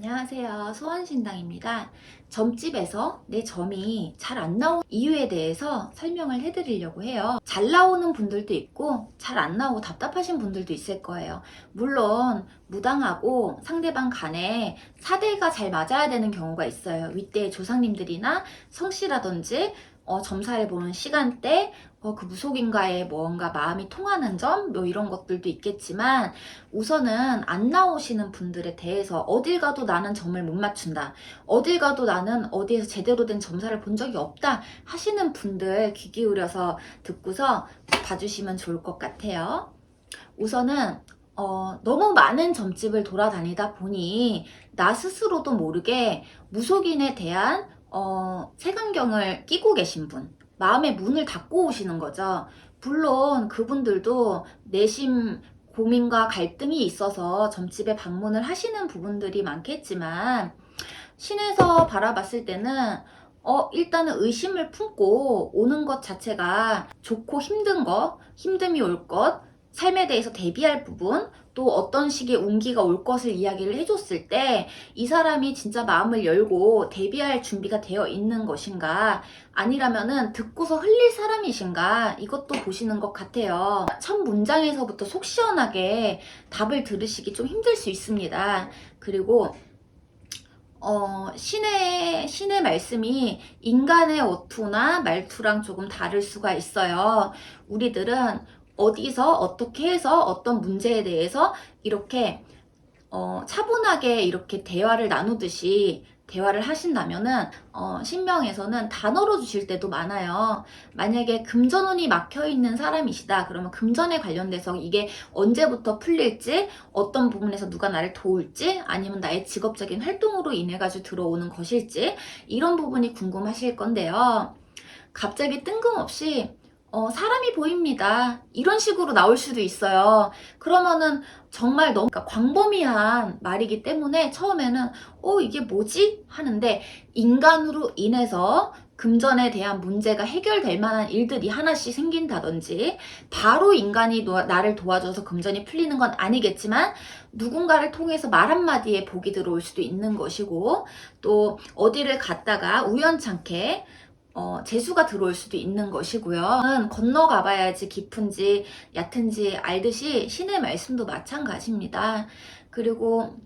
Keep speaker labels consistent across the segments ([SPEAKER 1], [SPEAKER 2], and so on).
[SPEAKER 1] 안녕하세요. 소원신당입니다. 점집에서 내 점이 잘 안 나오는 이유에 대해서 설명을 해드리려고 해요. 잘 나오는 분들도 있고 잘 안 나오고 답답하신 분들도 있을 거예요. 물론 무당하고 상대방 간에 사대가 잘 맞아야 되는 경우가 있어요. 윗대 조상님들이나 성씨라든지 어, 점사를 보는 시간대, 어, 그 무속인가에 뭔가 마음이 통하는 점, 뭐 이런 것들도 있겠지만, 우선은 안 나오시는 분들에 대해서 어딜 가도 나는 점을 못 맞춘다. 어딜 가도 나는 어디에서 제대로 된 점사를 본 적이 없다. 하시는 분들 귀 기울여서 듣고서 봐주시면 좋을 것 같아요. 우선은, 어, 너무 많은 점집을 돌아다니다 보니, 나 스스로도 모르게 무속인에 대한 어, 색안경을 끼고 계신 분, 마음의 문을 닫고 오시는 거죠. 물론 그분들도 내심 고민과 갈등이 있어서 점집에 방문을 하시는 부분들이 많겠지만, 신에서 바라봤을 때는, 어, 일단은 의심을 품고 오는 것 자체가 좋고 힘든 것, 힘듦이 올 것, 삶에 대해서 대비할 부분, 또 어떤 식의 운기가 올 것을 이야기를 해줬을 때 이 사람이 진짜 마음을 열고 대비할 준비가 되어 있는 것인가 아니라면은 듣고서 흘릴 사람이신가 이것도 보시는 것 같아요. 첫 문장에서부터 속 시원하게 답을 들으시기 좀 힘들 수 있습니다. 그리고 어, 신의, 신의 말씀이 인간의 어투나 말투랑 조금 다를 수가 있어요. 우리들은 어디서 어떻게 해서 어떤 문제에 대해서 이렇게 어, 차분하게 이렇게 대화를 나누듯이 대화를 하신다면은 어, 신명에서는 단어로 주실 때도 많아요. 만약에 금전운이 막혀 있는 사람이시다. 그러면 금전에 관련돼서 이게 언제부터 풀릴지, 어떤 부분에서 누가 나를 도울지, 아니면 나의 직업적인 활동으로 인해 가지고 들어오는 것일지 이런 부분이 궁금하실 건데요. 갑자기 뜬금없이 어, 사람이 보입니다. 이런 식으로 나올 수도 있어요. 그러면은 정말 너무 그러니까 광범위한 말이기 때문에 처음에는 어, 이게 뭐지? 하는데 인간으로 인해서 금전에 대한 문제가 해결될 만한 일들이 하나씩 생긴다든지 바로 인간이 노- 나를 도와줘서 금전이 풀리는 건 아니겠지만 누군가를 통해서 말 한마디에 복이 들어올 수도 있는 것이고 또 어디를 갔다가 우연찮게 어, 재수가 들어올 수도 있는 것이고요. 는 건너가 봐야지 깊은지 얕은지 알듯이 신의 말씀도 마찬가지입니다. 그리고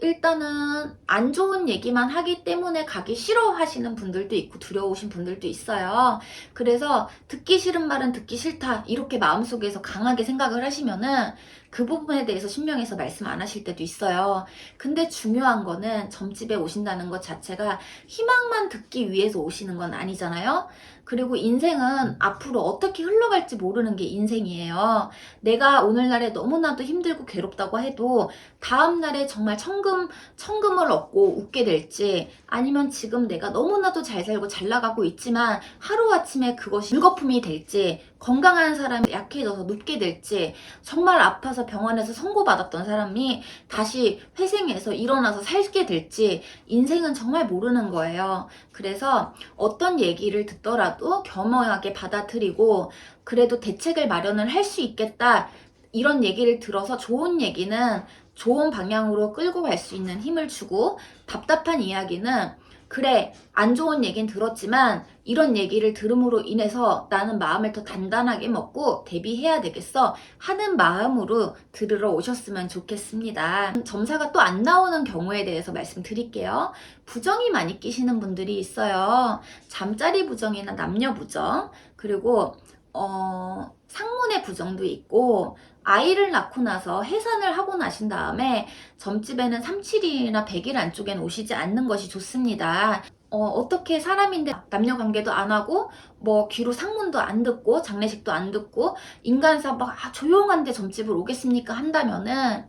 [SPEAKER 1] 일단은 안 좋은 얘기만 하기 때문에 가기 싫어하시는 분들도 있고 두려우신 분들도 있어요. 그래서 듣기 싫은 말은 듣기 싫다 이렇게 마음속에서 강하게 생각을 하시면은 그 부분에 대해서 신명에서 말씀 안 하실 때도 있어요. 근데 중요한 거는 점집에 오신다는 것 자체가 희망만 듣기 위해서 오시는 건 아니잖아요. 그리고 인생은 앞으로 어떻게 흘러갈지 모르는 게 인생이에요. 내가 오늘날에 너무나도 힘들고 괴롭다고 해도 다음날에 정말 천금, 천금을 얻고 웃게 될지 아니면 지금 내가 너무나도 잘 살고 잘 나가고 있지만 하루아침에 그것이 물거품이 될지 건강한 사람이 약해져서 눕게 될지 정말 아파서 병원에서 선고받았던 사람이 다시 회생해서 일어나서 살게 될지 인생은 정말 모르는 거예요. 그래서 어떤 얘기를 듣더라도 겸허하게 받아들이고 그래도 대책을 마련을 할 수 있겠다. 이런 얘기를 들어서 좋은 얘기는 좋은 방향으로 끌고 갈 수 있는 힘을 주고 답답한 이야기는 그래 안 좋은 얘긴 들었지만 이런 얘기를 들음으로 인해서 나는 마음을 더 단단하게 먹고 대비해야 되겠어 하는 마음으로 들으러 오셨으면 좋겠습니다. 점사가 또 안 나오는 경우에 대해서 말씀드릴게요. 부정이 많이 끼시는 분들이 있어요. 잠자리 부정이나 남녀 부정 그리고 어, 상문의 부정도 있고 아이를 낳고 나서 해산을 하고 나신 다음에 점집에는 3칠이나 100일 안쪽엔 오시지 않는 것이 좋습니다. 어, 어떻게 사람인데 남녀 관계도 안 하고 뭐 귀로 상문도 안 듣고 장례식도 안 듣고 인간사 막 아, 조용한데 점집을 오겠습니까 한다면은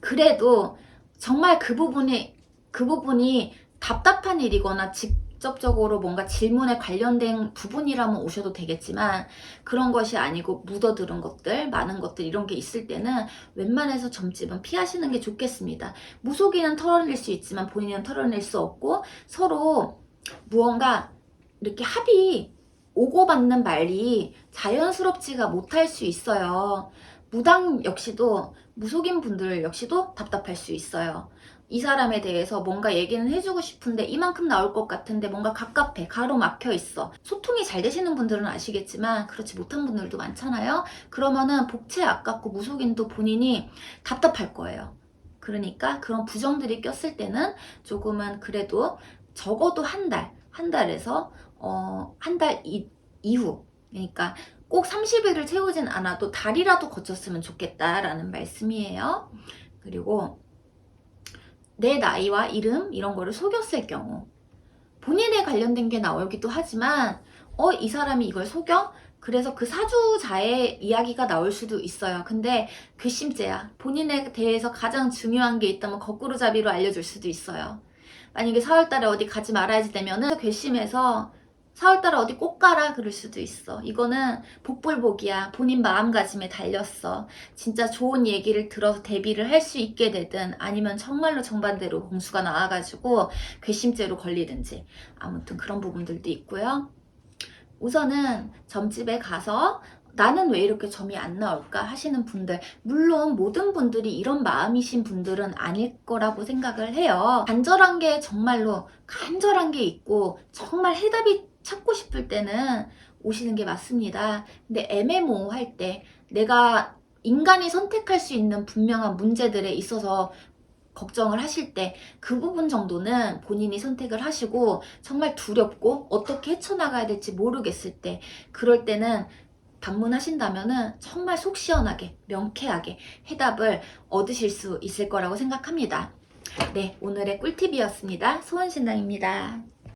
[SPEAKER 1] 그래도 정말 그 부분이 그 부분이 답답한 일이거나 직 접적으로 뭔가 질문에 관련된 부분이라면 오셔도 되겠지만 그런 것이 아니고 묻어들은 것들, 많은 것들 이런 게 있을 때는 웬만해서 점집은 피하시는 게 좋겠습니다. 무속인은 털어낼 수 있지만 본인은 털어낼 수 없고 서로 무언가 이렇게 합의 오고받는 말이 자연스럽지가 못할 수 있어요. 무당 역시도 무속인 분들 역시도 답답할 수 있어요. 이 사람에 대해서 뭔가 얘기는 해주고 싶은데 이만큼 나올 것 같은데 뭔가 갑갑해 가로막혀 있어. 소통이 잘 되시는 분들은 아시겠지만 그렇지 못한 분들도 많잖아요. 그러면은 복채 아깝고 무속인도 본인이 답답할 거예요. 그러니까 그런 부정들이 꼈을 때는 조금은 그래도 적어도 한 달, 한 달에서 어, 한 달 이후. 그러니까 꼭 30일을 채우진 않아도 달이라도 거쳤으면 좋겠다라는 말씀이에요. 그리고 내 나이와 이름 이런 거를 속였을 경우 본인에 관련된 게 나오기도 하지만 어 이 사람이 이걸 속여? 그래서 그 사주자의 이야기가 나올 수도 있어요. 근데 괘씸죄야. 본인에 대해서 가장 중요한 게 있다면 거꾸로 잡이로 알려줄 수도 있어요. 만약에 4월달에 어디 가지 말아야지 되면은 괘씸해서 4월달에 어디 꼭 가라 그럴 수도 있어. 이거는 복불복이야. 본인 마음가짐에 달렸어. 진짜 좋은 얘기를 들어서 대비를 할 수 있게 되든 아니면 정말로 정반대로 공수가 나와가지고 괘씸죄로 걸리든지 아무튼 그런 부분들도 있고요. 우선은 점집에 가서 나는 왜 이렇게 점이 안 나올까 하시는 분들 물론 모든 분들이 이런 마음이신 분들은 아닐 거라고 생각을 해요 간절한 게 정말로 간절한 게 있고 정말 해답이 찾고 싶을 때는 오시는 게 맞습니다 근데 애매모호할 때 내가 인간이 선택할 수 있는 분명한 문제들에 있어서 걱정을 하실 때 그 부분 정도는 본인이 선택을 하시고 정말 두렵고 어떻게 헤쳐나가야 될지 모르겠을 때 그럴 때는 방문하신다면은 정말 속 시원하게 명쾌하게 해답을 얻으실 수 있을 거라고 생각합니다. 네, 오늘의 꿀팁이었습니다. 소원신당입니다.